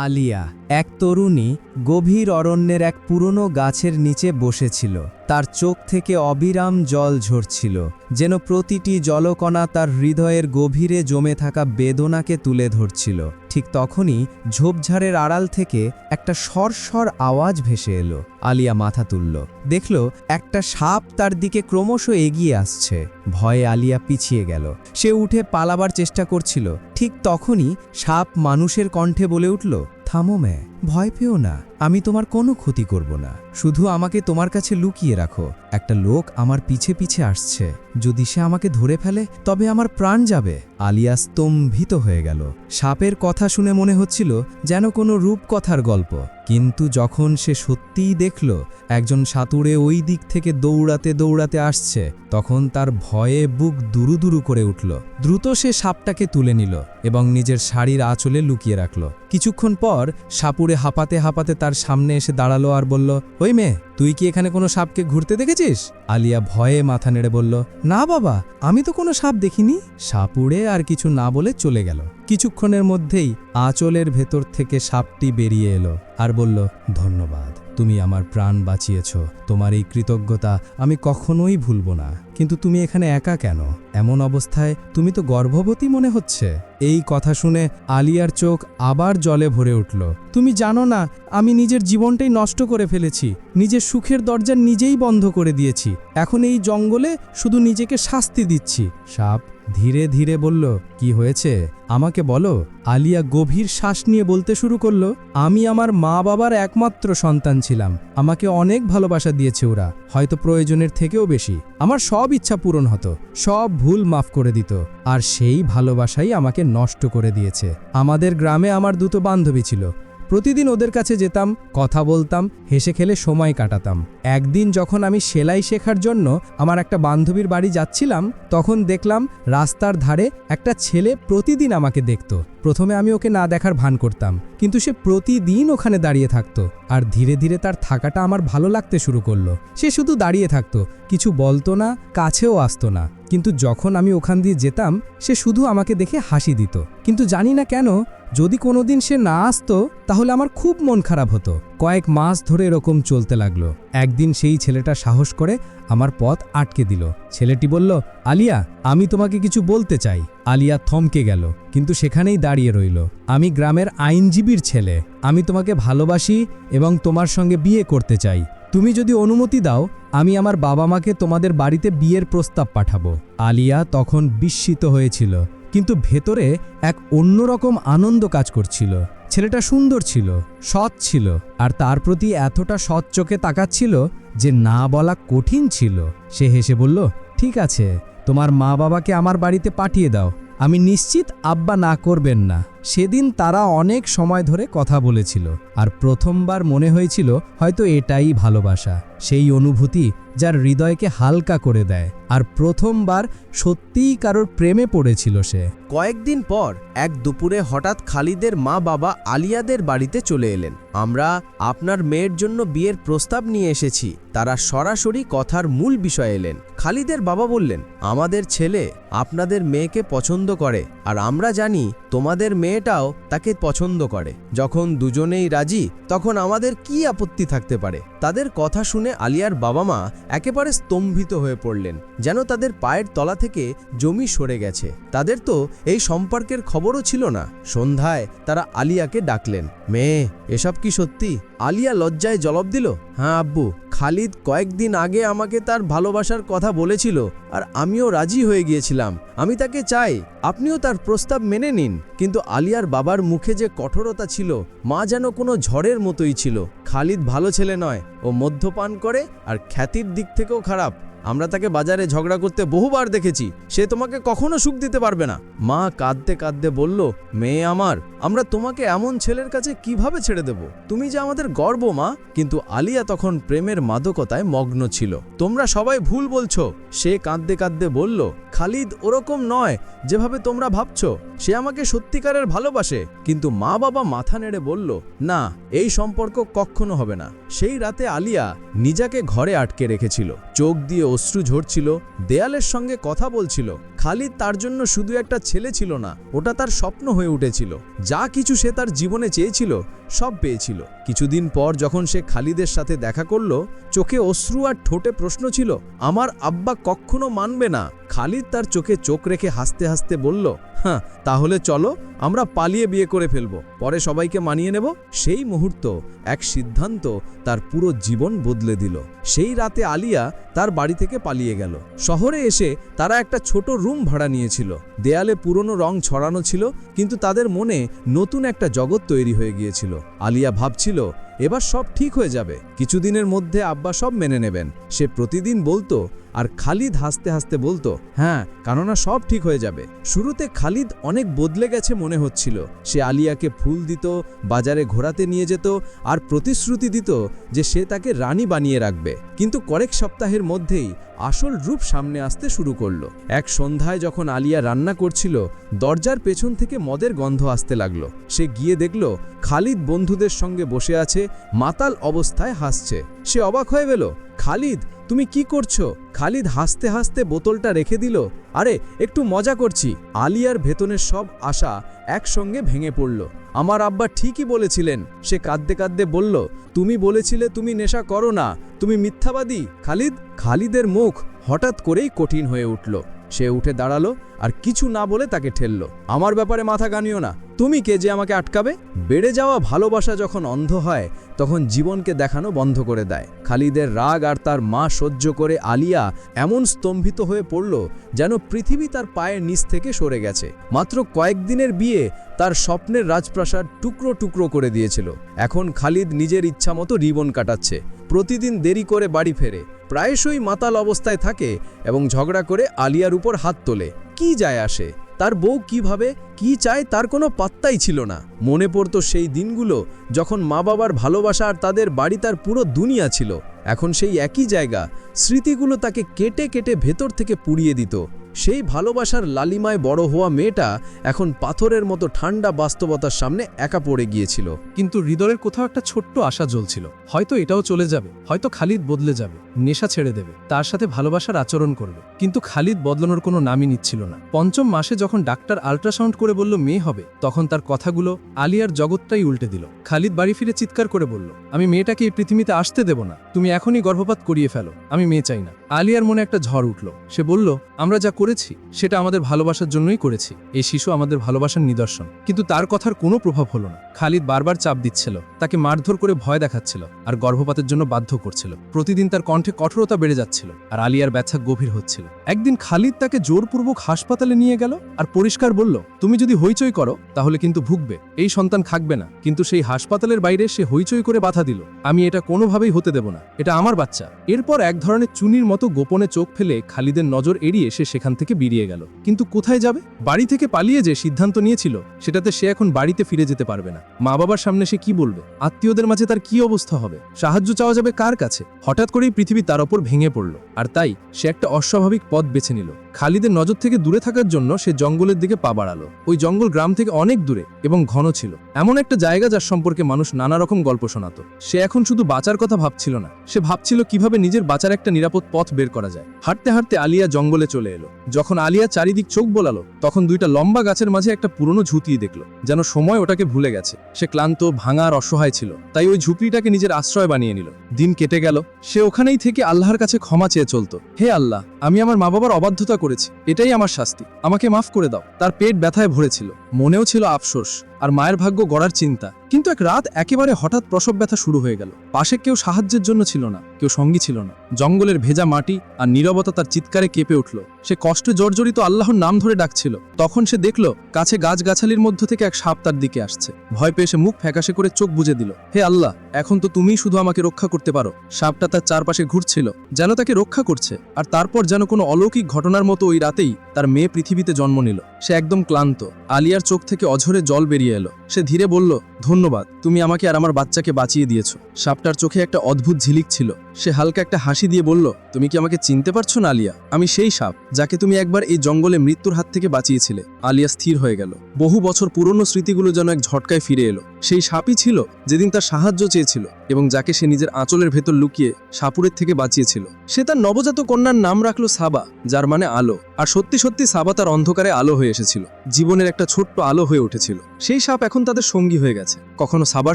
আলিয়া এক তরুণী গভীর অরণ্যের এক পুরনো গাছের নিচে বসেছিল। তার চোখ থেকে অবিরাম জল ঝরছিল, যেন প্রতিটি জলকণা তার হৃদয়ের গভীরে জমে থাকা বেদনাকে তুলে ধরছিল। ঠিক তখনই ঝোপঝাড়ের আড়াল থেকে একটা সরসর আওয়াজ ভেসে এলো। আলিয়া মাথা তুলল, দেখল একটা সাপ তার দিকে ক্রমশ এগিয়ে আসছে। ভয়ে আলিয়া পিছিয়ে গেল। সে উঠে পালাবার চেষ্টা করছিল। ঠিক তখনই সাপ মানুষের কণ্ঠে বলে উঠল থামো ম্যা ভয় পেও না। আমি তোমার কোনো ক্ষতি করব না। শুধু আমাকে তোমার কাছে লুকিয়ে রাখো। একটা লোক আমার পিছে পিছে আসছে। যদি সে আমাকে ধরে ফেলে, তবে আমার প্রাণ যাবে। আলিয়া স্তম্ভিত হয়ে গেল। সাপের কথা শুনে মনে হচ্ছিল যেন কোনো রূপকথার গল্প। কিন্তু যখন সে সত্যিই দেখল, একজন সাঁতুরে ওই দিক থেকে দৌড়াতে দৌড়াতে আসছে, তখন তার ভয়ে বুক দুরু দুরু করে উঠল। দ্রুত সে সাপটাকে তুলে নিল এবং নিজের শাড়ির আঁচলে লুকিয়ে রাখল। কিছুক্ষণ পর সাপুরে হাঁপাতে হাঁপাতে তার সামনে এসে দাঁড়াল আর বলল, ওই মেয়ে, তুই কি এখানে কোনো সাপকে ঘুরতে দেখেছিস? আলিয়া ভয়ে মাথা নেড়ে বলল, না বাবা, আমি তো কোনো সাপ দেখিনি। সাপ উড়ে আর কিছু না বলে চলে গেল। কিছুক্ষণের মধ্যেই আঁচলের ভেতর থেকে সাপটি বেরিয়ে এলো আর বলল, ধন্যবাদ। তুমি আমার প্রাণ বাঁচিয়েছ, তোমার এই কৃতজ্ঞতা আমি কখনোই ভুলব না। কিন্তু তুমি এখানে একা কেন? এমন অবস্থায় তুমি তো গর্ভবতী মনে হচ্ছে। এই কথা শুনে আলিয়ার চোখ আবার জলে ভরে উঠল। তুমি জানো না, আমি নিজের জীবনটাই নষ্ট করে ফেলেছি। নিজের সুখের দরজা নিজেই বন্ধ করে দিয়েছি। এখন এই জঙ্গলে শুধু নিজেকে শাস্তি দিচ্ছি। সাপ ধীরে ধীরে বলল, কি হয়েছে? আমাকে বলো। আলিয়া গভীর শ্বাস নিয়ে বলতে শুরু করল, আমি আমার মা বাবার একমাত্র সন্তান ছিলাম। আমাকে অনেক ভালোবাসা দিয়েছে ওরা, হয়তো প্রয়োজনের থেকেও বেশি। আমার সব ইচ্ছা পূরণ হতো, সব ভুল মাফ করে দিত, আর সেই ভালোবাসাই আমাকে নষ্ট করে দিয়েছে। আমাদের গ্রামে আমার দুটো বান্ধবী ছিল প্রতিদিন ওদের কাছে যেতাম, কথা বলতাম, হেসে খেলে সময় কাটাতাম। একদিন যখন আমি সেলাই শেখার জন্য আমার একটা বান্ধবীর বাড়ি যাচ্ছিলাম, তখন দেখলাম রাস্তার ধারে একটা ছেলে প্রতিদিন আমাকে দেখত। প্রথমে আমি ওকে না দেখার ভান করতাম, কিন্তু সে প্রতিদিন ওখানে দাঁড়িয়ে থাকতো আর ধীরে ধীরে তার থাকাটা আমার ভালো লাগতে শুরু করল। সে শুধু দাঁড়িয়ে থাকতো, কিছু বলতো না, কাছেও আসতো না। কিন্তু যখন আমি ওখান দিয়ে যেতাম, সে শুধু আমাকে দেখে হাসি দিত। কিন্তু জানি না কেন যদি কোনোদিন সে না আসতো, তাহলে আমার খুব মন খারাপ হতো। কয়েক মাস ধরে এরকম চলতে লাগল। একদিন সেই ছেলেটা সাহস করে আমার পথ আটকে দিল। ছেলেটি বলল, আলিয়া, আমি তোমাকে কিছু বলতে চাই। আলিয়া থমকে গেল, কিন্তু সেখানেই দাঁড়িয়ে রইল। আমি গ্রামের আইনজীবীর ছেলে। আমি তোমাকে ভালোবাসি এবং তোমার সঙ্গে বিয়ে করতে চাই। তুমি যদি অনুমতি দাও, আমি আমার বাবা মাকে তোমাদের বাড়িতে বিয়ের প্রস্তাব পাঠাবো। আলিয়া তখন বিস্মিত হয়েছিল। কিন্তু ভেতরে এক অন্যরকম আনন্দ কাজ করছিল। ছেলেটা সুন্দর ছিল, সৎ ছিল, আর তার প্রতি এতটা সৎ চোখে তাকাচ্ছিল যে না বলা কঠিন ছিল। সে হেসে বলল, ঠিক আছে, তোমার মা বাবাকে আমার বাড়িতে পাঠিয়ে দাও। আমি নিশ্চিত আব্বা না করবেন না। সেদিন তারা অনেক সময় ধরে কথা বলেছিল, আর প্রথমবার মনে হয়েছিল হয়তো এটাই ভালোবাসা। সেই অনুভূতি যার হৃদয়কে হালকা করে দেয়। আর প্রথমবার সত্যিই কারোর প্রেমে পড়েছিল সে। কয়েকদিন পর এক দুপুরে হঠাৎ খালিদের মা বাবা আলিয়াদের বাড়িতে চলে এলেন। আমরা আপনার মেয়ের জন্য বিয়ের প্রস্তাব নিয়ে এসেছি। তারা সরাসরি কথার মূল বিষয় এলেন। খালিদের বাবা বললেন, আমাদের ছেলে আপনাদের মেয়েকে পছন্দ করে, আর আমরা জানি তোমাদের মেয়েটাও তাকে পছন্দ করে। যখন দুজনেই রাজি, তখন আমাদের কি আপত্তি থাকতে পারে? তাদের কথা শুনে আলিয়ার বাবা মা একেবারে স্তম্ভিত হয়ে পড়লেন, যেন তাদের পায়ের তলা থেকে জমি সরে গেছে। তাদের তো এই সম্পর্কের খবরও ছিল না। সন্ধ্যায় তারা আলিয়াকে ডাকলেন, মেয়ে, এসব কি সত্যি? আলিয়া লজ্জায় জলব দিল হ্যাঁ আব্বু, খালিদ কয়েকদিন আগে আমাকে তার ভালোবাসার কথা বলেছিল, আর আমিও রাজি হয়ে গিয়েছিলাম। আমি তাকে চাই, আপনিও তার প্রস্তাব মেনে নিন। কিন্তু আলিয়ার বাবার মুখে যে কঠোরতা ছিল, মা যেন কোনো ঝড়ের মতোই ছিল। খালিদ ভালো ছেলে নয় ও মদ্যপান করে আর খ্যাতির দিক থেকেও খারাপ। আমরা তাকে বাজারে ঝগড়া করতে বহুবার দেখেছি। সে তোমাকে কখনো সুখ দিতে পারবে না। মা কাঁদতে কাঁদতে বলল, মেয়ে আমার, আমরা তোমাকে এমন ছেলের কাছে কীভাবে ছেড়ে দেব? তুমি যে আমাদের গর্ব, মা। কিন্তু আলিয়া তখন প্রেমের মাদকতায় মগ্ন ছিল। তোমরা সবাই ভুল বলছো। সে কাঁদতে কাঁদতে বলল, খালিদ ওরকম নয় যেভাবে তোমরা ভাবছ। সে আমাকে সত্যিকারের ভালোবাসে। কিন্তু মা বাবা মাথা নেড়ে বলল, না, এই সম্পর্ক কখনো হবে না। সেই রাতে আলিয়া নিজাকে ঘরে আটকে রেখেছিল। চোখ দিয়ে অশ্রু ঝরছিল, দেয়ালের সঙ্গে কথা বলছিল। খালিদ তার জন্য শুধু একটা ছেলে ছিল না, ওটা তার স্বপ্ন হয়ে উঠেছিল। যা কিছু সে তার জীবনে চেয়েছিল সব পেয়েছিল। কিছুদিন পর যখন সে খালিদের সাথে দেখা করল, চোখে অশ্রু আর ঠোঁটে প্রশ্ন ছিল, আমার আব্বা কখনো মানবে না? খালিদ তার চোখে চোখ রেখে হাসতে হাসতে বলল হ্যাঁ তাহলে চলো, আমরা পালিয়ে বিয়ে করে ফেলব। পরে সবাইকে মানিয়ে নেব। সেই মুহূর্ত, এক সিদ্ধান্ত তার পুরো জীবন বদলে দিল। সেই রাতে আলিয়া তার বাড়ি থেকে পালিয়ে গেল। শহরে এসে তারা একটা ছোট রুম ভাড়া নিয়েছিল। দেয়ালে পুরনো রং ছড়ানো ছিল, কিন্তু তাদের মনে নতুন একটা জগৎ তৈরি হয়ে গিয়েছিল। আলিয়া ভাবছিল এবার সব ঠিক হয়ে যাবে। কিছুদিনের মধ্যে আব্বা সব মেনে নেবেন। সে প্রতিদিন বলতো আর খালিদ হাসতে হাসতে বলতো হ্যাঁ কেননা সব ঠিক হয়ে যাবে। শুরুতে খালিদ অনেক বদলে গেছে মনে হচ্ছিল। সে আলিয়াকে ফুল দিত, বাজারে ঘোরাতে নিয়ে যেত আর প্রতিশ্রুতি দিত যে সে তাকে রানী বানিয়ে রাখবে। কিন্তু কয়েক সপ্তাহের মধ্যেই আসল রূপ সামনে আসতে শুরু করল। এক সন্ধ্যায় যখন আলিয়া রান্না করছিল, দরজার পেছন থেকে মদের গন্ধ আসতে লাগল। সে গিয়ে দেখল, খালিদ বন্ধুদের সঙ্গে বসে আছে মাতাল অবস্থায় হাসছে। সে অবাক হয়ে গেল, খালিদ, তুমি কি করছ? খালিদ হাসতে হাসতে বোতলটা রেখে দিল। আরে, একটু মজা করছি। আলিয়ার ভেতনের সব আশা একসঙ্গে ভেঙে পড়ল। আমার আব্বা ঠিকই বলেছিলেন। সে কাঁদতে কাঁদতে বলল, তুমি বলেছিলে তুমি নেশা করো না। তুমি মিথ্যাবাদী, খালিদ? খালিদের মুখ হঠাৎ করেই কঠিন হয়ে উঠল। সে উঠে দাঁড়াল আর কিছু না বলে তাকে ঠেললো। আমার ব্যাপারে মাথা গানিও না। তুমি কে যে আমাকে আটকাবে? বেড়ে যাওয়া ভালোবাসা যখন অন্ধ হয়, তখন জীবনকে দেখানো বন্ধ করে দেয়। খালিদের রাগ আর তার মা সহ্য করে আলিয়া এমন স্তম্ভিত হয়ে পড়ল যেন পৃথিবী তার পায়ের নিচ থেকে সরে গেছে। মাত্র কয়েকদিনের বিয়ে তার স্বপ্নের রাজপ্রাসাদ টুকরো টুকরো করে দিয়েছিল। এখন খালিদ নিজের ইচ্ছামতো রিবন কাটাচ্ছে। প্রতিদিন দেরি করে বাড়ি ফেরে। প্রায়শই মাতাল অবস্থায় থাকে এবং ঝগড়া করে আলিয়ার উপর হাত তোলে। কি যায় আসে? তার বউ কীভাবে? কি চায়? তার কোনো পাত্তাই ছিল না। মনে পড়তো সেই দিনগুলো যখন মা বাবার ভালোবাসা আর তাদের বাড়ি তার পুরো দুনিয়া ছিল। এখন সেই একই জায়গা স্মৃতিগুলো তাকে কেটে কেটে ভেতর থেকে পুড়িয়ে দিত। সেই ভালোবাসার লালিমায় বড় হওয়া মেয়েটা এখন পাথরের মতো ঠান্ডা বাস্তবতার সামনে একা পড়ে গিয়েছিল। কিন্তু হৃদয়ের কোথাও একটা ছোট্ট আশা জ্বলছিল। হয়তো এটাও চলে যাবে, হয়তো খালিদ বদলে যাবে, নেশা ছেড়ে দেবে, তার সাথে ভালোবাসার আচরণ করবে। কিন্তু খালিদ বদলানোর কোনো নামই নিচ্ছিল না। পঞ্চম মাসে যখন ডাক্তার আল্ট্রাসাউন্ড করে বলল, মেয়ে হবে, তখন তার কথাগুলো আলিয়ার জগৎটাই উল্টে দিল। খালিদ বাড়ি ফিরে চিৎকার করে বলল, আমি মেয়েটাকে এই পৃথিবীতে আসতে দেব না। তুমি এখনই গর্ভপাত করিয়ে ফেলো আমি মেয়ে চাই না। আলিয়ার মনে একটা ঝড় উঠল। সে বলল, আমরা যা করেছি, সেটা আমাদের ভালোবাসার জন্যই করেছি। এই শিশু আমাদের ভালোবাসার নিদর্শন। কিন্তু তার কথার কোনো প্রভাব হলো না। খালিদ বারবার চাপ দিচ্ছিল, তাকে মারধর করে ভয় দেখাচ্ছিল আর গর্ভপাতের জন্য বাধ্য করছিল। প্রতিদিন তার কণ্ঠে কঠোরতা বেড়ে যাচ্ছিল আর আলিয়ার ব্যথা গভীর হচ্ছিল। একদিন খালিদ তাকে জোরপূর্বক হাসপাতালে নিয়ে গেল আর পরিষ্কার বলল, তুমি যদি হইচই করো, তাহলে কিন্তু ভুগবে। এই সন্তান থাকবে না। কিন্তু সেই হাসপাতালের বাইরে সে হইচই করে বাধা দিল। আমি এটা কোনোভাবেই হতে দেব না। এটা আমার বাচ্চা। এরপর এক ধরনের চুনির মতো গোপনে চোখ ফেলে খালিদের নজর এড়িয়ে সে সেখান থেকে বেরিয়ে গেল। কিন্তু কোথায় যাবে? বাড়ি থেকে পালিয়ে যে সিদ্ধান্ত নিয়েছিল, সেটাতে সে এখন বাড়িতে ফিরে যেতে পারবে না। মা বাবার সামনে সে কি বলবে? আত্মীয়দের মাঝে তার কি অবস্থা হবে? সাহায্য চাওয়া যাবে কার কাছে? হঠাৎ করেই পৃথিবী তার ওপর ভেঙে পড়ল। আর তাই সে একটা অস্বাভাবিক পথ বেছে নিল। খালিদের নজর থেকে দূরে থাকার জন্য সে জঙ্গলের দিকে পা বাড়ালো। ওই জঙ্গল গ্রাম থেকে অনেক দূরে এবং ঘন ছিল। এমন একটা জায়গা যার সম্পর্কে মানুষ নানা রকম গল্প শোনাতো। সে এখন শুধু বাঁচার কথা ভাবছিল না। সে ভাবছিল কীভাবে নিজের বাঁচার একটা নিরাপদ পথ বের করা যায়। হাঁটতে হাঁটতে আলিয়া জঙ্গলে চলে এলো। যখন আলিয়া চারিদিক চোখ বোলালো, তখন দুইটা লম্বা গাছের মাঝে একটা পুরনো ঝুঁকি দেখল, যেন সময় ওটাকে ভুলে গেছে। সে ক্লান্ত, ভাঙা আর অসহায় ছিল, তাই ওই ঝুপড়িটাকে নিজের আশ্রয় বানিয়ে নিল। দিন কেটে গেল। সে ওখানেই থেকে আল্লাহর কাছে ক্ষমা চেয়ে চলতো। হে আল্লাহ, আমি আমার মা বাবার অবাধ্যতা করেছি। এটাই আমার শাস্তি। আমাকে মাফ করে দাও। তার পেট ব্যথায় ভরেছিল। মনেও ছিল আফসোস। আর মায়ের ভাগ্য গড়ার চিন্তা। কিন্তু এক রাত একেবারে হঠাৎ প্রসব ব্যথা শুরু হয়ে গেল। পাশে কেউ সাহায্যের জন্য ছিল না, কেউ সঙ্গী ছিল না। জঙ্গলের ভেজা মাটি আর নীরবতা তার চিৎকারে কেঁপে উঠল। সে কষ্টে জর্জরিত আল্লাহর নাম ধরে ডাকছিল। তখন সে দেখল, কাছে গাছগাছালির মধ্য থেকে এক সাপ তার দিকে আসছে। ভয় পেয়ে সে মুখ ফ্যাকাশে করে চোখ বুজে দিল। হে আল্লাহ, এখন তো তুমিই শুধু আমাকে রক্ষা করতে পারো। সাপটা তার চারপাশে ঘুরছিল, যেন তাকে রক্ষা করছে। আর তারপর যেন কোনো অলৌকিক ঘটনার মতো ওই রাতেই তার মেয়ে পৃথিবীতে জন্ম নিল। সে একদম ক্লান্ত। আলিয়ার চোখ থেকে অঝরে জল বেরিয়ে এলো। সে ধীরে বলল, ধন্যবাদ, তুমি আমাকে আর আমার বাচ্চাকে বাঁচিয়ে দিয়েছ। সাপটার চোখে একটা অদ্ভুত ঝিলিক ছিল। সে হালকা একটা হাসি দিয়ে বলল, তুমি কি আমাকে চিনতে পারছ না, আলিয়া? আমি সেই সাপ, যাকে তুমি একবার এই জঙ্গলে মৃত্যুর হাত থেকে বাঁচিয়েছিলে। আলিয়া স্থির হয়ে গেল। বহু বছর পুরনো স্মৃতিগুলো যেন এক ঝটকায় ফিরে এলো। সেই সাপই ছিল যেদিন তার সাহায্য চেয়েছিল এবং যাকে সে নিজের আঁচলের ভেতর লুকিয়ে সাপুরের থেকে বাঁচিয়েছিল। সে তার নবজাত কন্যার নাম রাখল সাবা, যার মানে আলো। আর সত্যি সত্যি সাবা তার অন্ধকারে আলো হয়ে এসেছিল। জীবনের একটা ছোট্ট আলো হয়ে উঠেছিল। সেই সাপ এখন তাদের সঙ্গী হয়ে গেছে। কখনো সাবার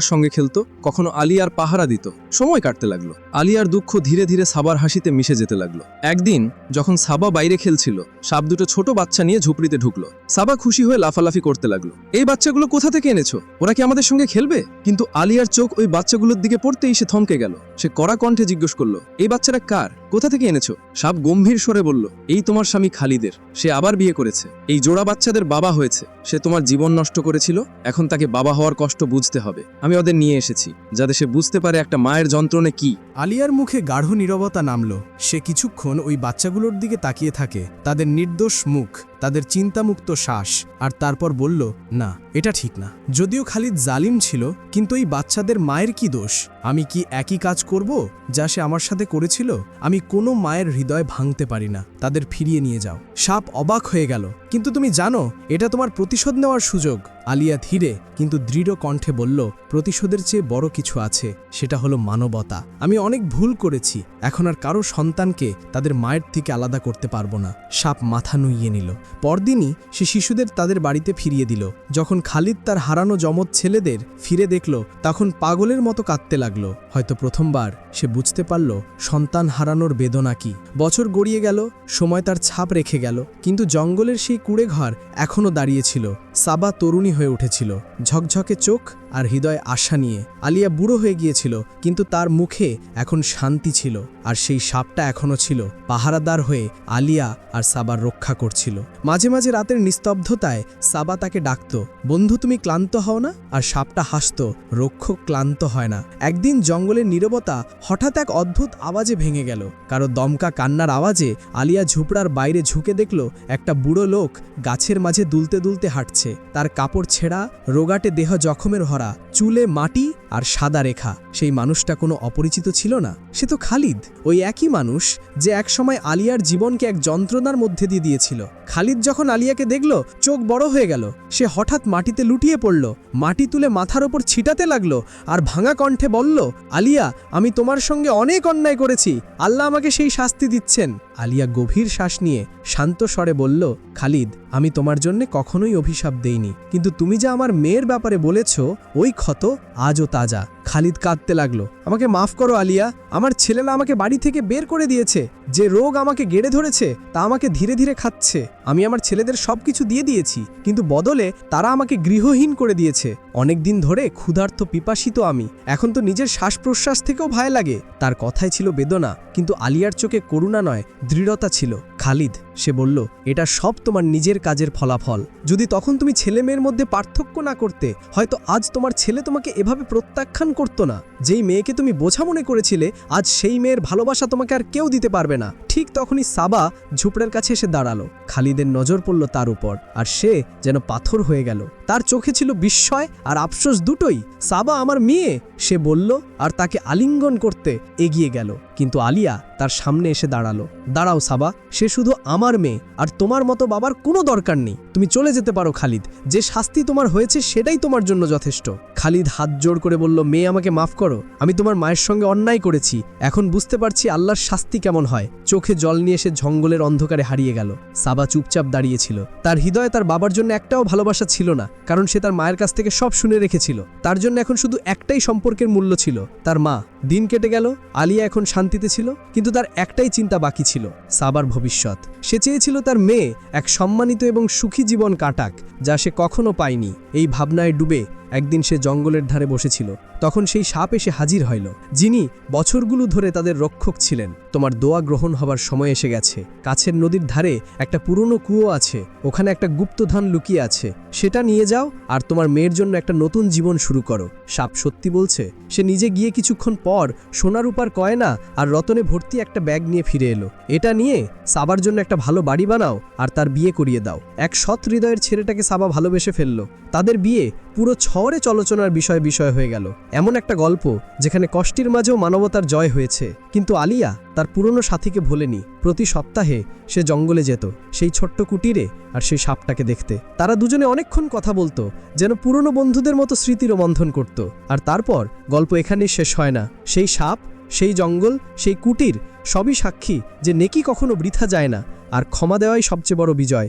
সঙ্গে খেলতো, কখনো আলিয়ার পাহারা দিত। সময় কাটতে লাগল। আলিয়ার দুঃখ ধীরে ধীরে সাবার হাসিতে মিশে যেতে লাগল। একদিন, যখন সাবা বাইরে খেলছিল সাপ দুটো ছোট বাচ্চা নিয়ে ঝুপড়িতে ঢুকলো। সাবা খুশি হয়ে লাফালাফি করতে লাগল। এই বাচ্চাগুলো কোথা থেকে এনেছো? ওরা কি আমাদের সঙ্গে খেলবে? কিন্তু আলিয়ার চোখ ওই বাচ্চাগুলোর দিকে পড়তেই সে থমকে গেল। সে কড়া কণ্ঠে জিজ্ঞেস করল, এই বাচ্চারা কার? কোথা থেকে এনেছো? সাপ গম্ভীর স্বরে বলল, এই তোমার স্বামী খালিদের। সে আবার বিয়ে করেছে। এই জোড়া বাচ্চাদের বাবা হয়েছে। সে তোমার জীবন নষ্ট করেছিল। এখন তাকে বাবা হওয়ার কষ্ট বুঝতে হবে। আমি ওদের নিয়ে এসেছি, যাতে সে বুঝতে পারে একটা মায়ের যন্ত্রণে কি। আলিয়ার মুখে গাঢ় নীরবতা নামল। সে কিছুক্ষণ ওই বাচ্চাগুলোর দিকে তাকিয়ে থাকে, তাদের নির্দোষ মুখ। তাদের চিন্তামুক্ত শ্বাস আর তারপর বলল, না, এটা ঠিক না। যদিও খালিদ জালিম ছিল, কিন্তু এই বাচ্চাদের মায়ের কি দোষ? আমি কি একই কাজ করব যা সে আমার সাথে করেছিল? আমি কোনো মায়ের হৃদয় ভাঙতে পারি না। তাদের ফিরিয়ে নিয়ে যাও। সাপ অবাক হয়ে গেল। কিন্তু তুমি জানো, এটা তোমার প্রতিশোধ নেওয়ার সুযোগ। আলিয়া ধীরে, কিন্তু দৃঢ় কণ্ঠে বলল, প্রতিশোধের চেয়ে বড় কিছু আছে, সেটা হলো মানবতা। আমি অনেক ভুল করেছি, এখন আর কারও সন্তানকে তাদের মায়ের থেকে আলাদা করতে পারব না। সাপ মাথা নুইয়ে নিল। পরদিনই সে শিশুদের তাদের বাড়িতে ফিরিয়ে দিল। যখন খালিদ তার হারানো জমজ ছেলেদের ফিরে দেখল, তখন পাগলের মতো কাঁদতে লাগল। হয়তো প্রথমবার সে বুঝতে পারল, সন্তান হারানোর বেদনা কি। বছর গড়িয়ে গেল সময় তার ছাপ রেখে গেল কিন্তু জঙ্গলের সেই কুড়ে ঘর এখনও দাঁড়িয়েছিল সাবা তরুণী হয়ে উঠেছিল। ঝকঝকে চোখ আর হৃদয় আশা নিয়ে। আলিয়া বুড়ো হয়ে গিয়েছিল, কিন্তু তার মুখে এখন শান্তি ছিল আর সেই সাপটা এখনও ছিল। পাহারাদার হয়ে আলিয়া আর সাবার রক্ষা করছিল। মাঝে মাঝে রাতের নিস্তব্ধতায় সাবা তাকে ডাকত, বন্ধু, তুমি ক্লান্ত হও না? আর সাপটা হাসত, রক্ষক ক্লান্ত হয় না। একদিন জঙ্গলের নীরবতা হঠাৎ এক অদ্ভুত আওয়াজে ভেঙে গেল। কারও দমকা কান্নার আওয়াজে আলিয়া ঝুপড়ার বাইরে ঝুঁকে দেখল একটা বুড়ো লোক গাছের মাঝে দুলতে দুলতে হাঁটছে। তার কাপড় ছেঁড়া রোগাটে দেহ জখমের ভরা চুলে মাটি আর সাদা রেখা। সেই মানুষটা কোনো অপরিচিত ছিল না। সে তো খালিদ। ওই একই মানুষ যে একসময় আলিয়ার জীবনকে এক যন্ত্রণার মধ্যে দিয়ে দিয়েছিল। খালিদ যখন আলিয়াকে দেখল, চোখ বড় হয়ে গেল। সে হঠাৎ মাটিতে লুটিয়ে পড়ল। মাটি তুলে মাথার ওপর ছিটাতে লাগল আর ভাঙা কণ্ঠে বলল, আলিয়া, আমি তোমার সঙ্গে অনেক অন্যায় করেছি। আল্লাহ আমাকে সেই শাস্তি দিচ্ছেন। আলিয়া গভীর শ্বাস নিয়ে শান্ত স্বরে বলল, খালিদ, আমি তোমার জন্য কখনোই অভিশাপ দেইনি। কিন্তু তুমি যা আমার মেয়ের ব্যাপারে বলেছ, ওই ক্ষত আজও তাজা। খালিদ কাঁদতে লাগল। আমাকে মাফ করো আলিয়া, আমার ছেলেরা আমাকে বাড়ি থেকে বের করে দিয়েছে। যে রোগ আমাকে গেড়ে ধরেছে, তা আমাকে ধীরে ধীরে খাচ্ছে। আমি আমার ছেলেদের সব কিছু দিয়ে দিয়েছি, কিন্তু বদলে তারা আমাকে গৃহহীন করে দিয়েছে। অনেক দিন ধরে ক্ষুধার্ত পিপাসিত আমি। এখন তো নিজের শ্বাস প্রশ্বাস থেকেও ভয় লাগে। তার কথায় ছিল বেদনা, কিন্তু আলিয়ার চোখে করুণা নয়, দৃঢ়তা ছিল। খালিদ, সে বলল, এটা সব তোমার নিজের কাজের ফলাফল। যদি তখন তুমি ছেলে মেয়ের মধ্যে পার্থক্য না করতে, হয়তো আজ তোমার ছেলে তোমাকে এভাবে প্রত্যাখ্যান করতো না। যেই মেয়েকে তুমি বোঝা মনে করেছিলে, আজ সেই মেয়ের ভালোবাসা তোমাকে আর কেউ দিতে পারবে না। ঠিক তখনই সাবা ঝুপড়ের কাছে এসে দাঁড়াল। খালিদের নজর পড়ল তার উপর, আর সে যেন পাথর হয়ে গেল। তার চোখে ছিল বিস্ময় আর আফসোস দুটোই। সাবা আমার মেয়ে, সে বলল, আর তাকে আলিঙ্গন করতে এগিয়ে গেল। কিন্তু আলিয়া তার সামনে এসে দাঁড়াল। দাঁড়াও সাবা, সে শুধু আমার মেয়ে, আর তোমার মতো বাবার কোনো দরকার নেই। তুমি চলে যেতে পারো খালিদ। যে শাস্তি তোমার হয়েছে, সেটাই তোমার জন্য যথেষ্ট। খালিদ হাত জোড় করে বলল, মেয়ে, আমাকে মাফ করো। আমি তোমার মায়ের সঙ্গে অন্যায় করেছি। এখন বুঝতে পারছি আল্লাহর শাস্তি কেমন হয়। চোখে জল নিয়ে সে জঙ্গলের অন্ধকারে হারিয়ে গেল। সাবা চুপচাপ দাঁড়িয়েছিল। তার হৃদয়ে তার বাবার জন্য একটাও ভালোবাসা ছিল না, কারণ সে তার মায়ের কাছ থেকে সব শুনে রেখেছিল। তার জন্য এখন শুধু একটাই সম্পর্কের মূল্য ছিল, তার মা। দিন কেটে গেল, আলিয়া এখন শান্তিতে ছিল, কিন্তু তার একটাই চিন্তা বাকি ছিল, সাবার ভবিষ্যৎ। সে চেয়েছিল তার মেয়ে এক সম্মানিত এবং সুখী জীবন কাটাক, যা সে কখনো পায়নি। এই ভাবনায় ডুবে একদিন সে জঙ্গলের ধারে বসেছিল, তখন সেই সাপ এসে হাজির হইল, যিনি বছরগুলো ধরে তাদের রক্ষক ছিলেন। তোমার দোয়া গ্রহণ হবার সময় এসে গেছে। কাছের নদীর ধারে একটা পুরনো কুয়ো আছে, ওখানে একটা গুপ্তধন লুকিয়ে আছে। সেটা নিয়ে যাও আর তোমার মেয়ের জন্য একটা নতুন জীবন শুরু করো। সাপ সত্যি বলছে, সে নিজে গিয়ে কিছুক্ষণ পর সোনার উপার কয়না আর রতনে ভর্তি একটা ব্যাগ নিয়ে ফিরে এলো। এটা নিয়ে সাবার জন্য একটা ভালো বাড়ি বানাও আর তার বিয়ে করিয়ে দাও। এক সৎ হৃদয়ের ছেলেটাকে সাবা ভালোবেসে ফেলল। তাদের বিয়ে পুরো ছ শহরে চলোচনার বিষয় বিষয় হয়ে গেল। এমন একটা গল্প যেখানে কষ্টের মাঝেও মানবতার জয় হয়েছে। কিন্তু আলিয়া তার পুরনো সাথীকে ভোলেনি। প্রতি সপ্তাহে সে জঙ্গলে যেত, সেই ছোট্ট কুটিরে আর সেই সাপটাকে দেখতে। তারা দুজনে অনেকক্ষণ কথা বলতো, যেন পুরনো বন্ধুদের মতো স্মৃতি রোমন্থন করত। আর তারপর গল্প এখানেই শেষ হয় না। সেই সাপ, সেই জঙ্গল, সেই কুটির, সবই সাক্ষী যে নেকি কখনো বৃথা যায় না, আর ক্ষমা দেওয়াই সবচেয়ে বড় বিজয়।